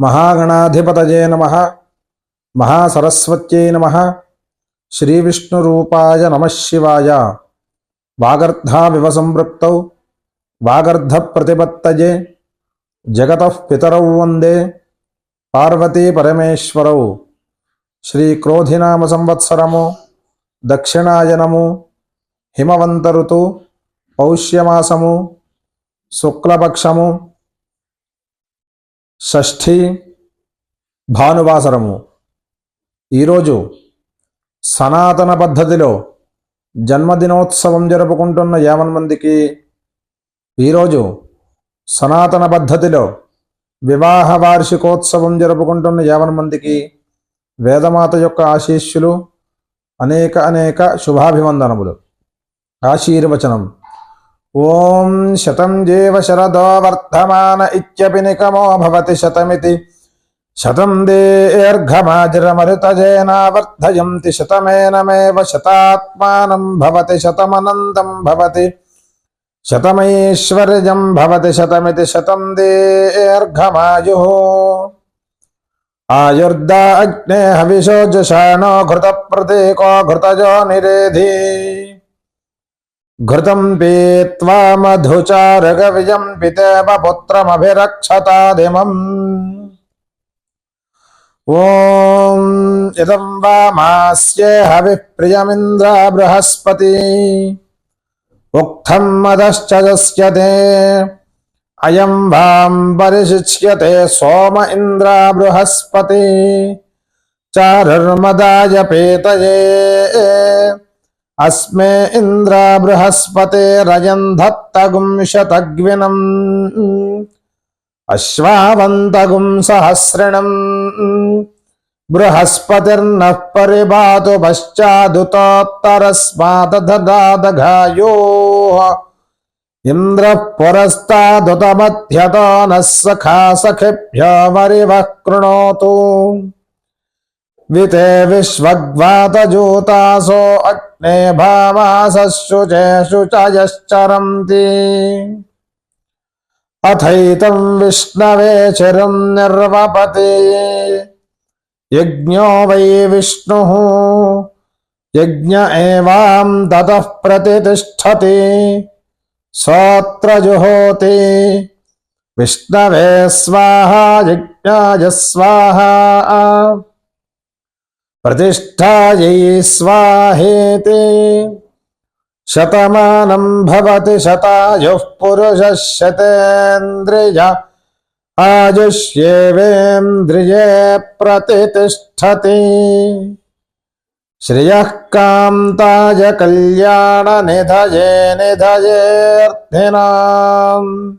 మహాగణాధిపతయే నమ. మహాసరస్వత్యై నమ. శ్రీవిష్ణురూపాయ నమశివాయ వాగర్ధావివ సంపృక్తౌ వాగర్ధప్రతిపత్తయే. జగత పితరౌ వందే. పార్వతీపరమేశ్వరౌ శ్రీక్రోధినామ సంవత్సరము దక్షిణాయనము. హిమవంతరుతు. పౌష్యమాసము. శుక్లపక్షము. షష్ఠి భానువాసరము. ఈరోజు సనాతన పద్ధతిలో జన్మదినోత్సవం జరుపుకుంటున్న యావన్ మందికి ఈరోజు సనాతన పద్ధతిలో వివాహ వార్షికోత్సవం జరుపుకుంటున్న యావన్ మందికి వేదమాత యొక్క ఆశీస్సులు అనేక అనేక శుభాభివందనములు. ఆశీర్వచనం. ओम शतम देव शरदो वर्धमान इत्यपि निकमो भवति शतमिति। शतं दीर्घमाजरमरुतजेनावर्धयन्ति शतमेनमेव शतात्मानं भवति, शतमनन्दं भवति। शतमैश्वर्यं भवति शतमिति, शतं दीर्घमायुः। आयुर्दा अग्ने हविषो जुषाणो घृतप्रतीको घृतजो निरेधी। घृतम पीत्वा मधुचारगविजम् पितेवपुत्रमभिरक्षतादिमम् ॐ इदम् वामास्ये हविः बृहस्पति। उक्थम् मदश्च यस्यते अयम् वाम् सोम इंद्र बृहस्पति। चारुर्मदाय पेतये। अस्मे इन्द्र बृहस्पते रजन् धत्तगुं शतग्विनम् अश्वावन्तगुं सहस्रिणम् बृहस्पतिर्नः परिबातु पश्चादुतोत्तरस्मादधादघायोः इन्द्रः पुरस्तादुतमध्यतो नः सखा सखिभ्यो वरिवः कृणोतु। विते विश्वग्वातजूतासो अग्ने भावासशुचेषु च यश्चरन्ति। अथैतं विष्णवे चिरं निर्वपति। यज्ञो वै विष्णुः। यज्ञ एवां ततः प्रतितिष्ठति सोऽत्र जुहोति विष्णवे स्वाहा, यज्ञाय स्वाहा। प्रतिष्ठायै स्वाहेति। शतमानं भवति शतायुः पुरुषः शतेन्द्रिय आयुष्येवेन्द्रिये प्रतितिष्ठति। श्रियः कान्ताय कल्याणनिधये निधयेऽर्थिनाम्।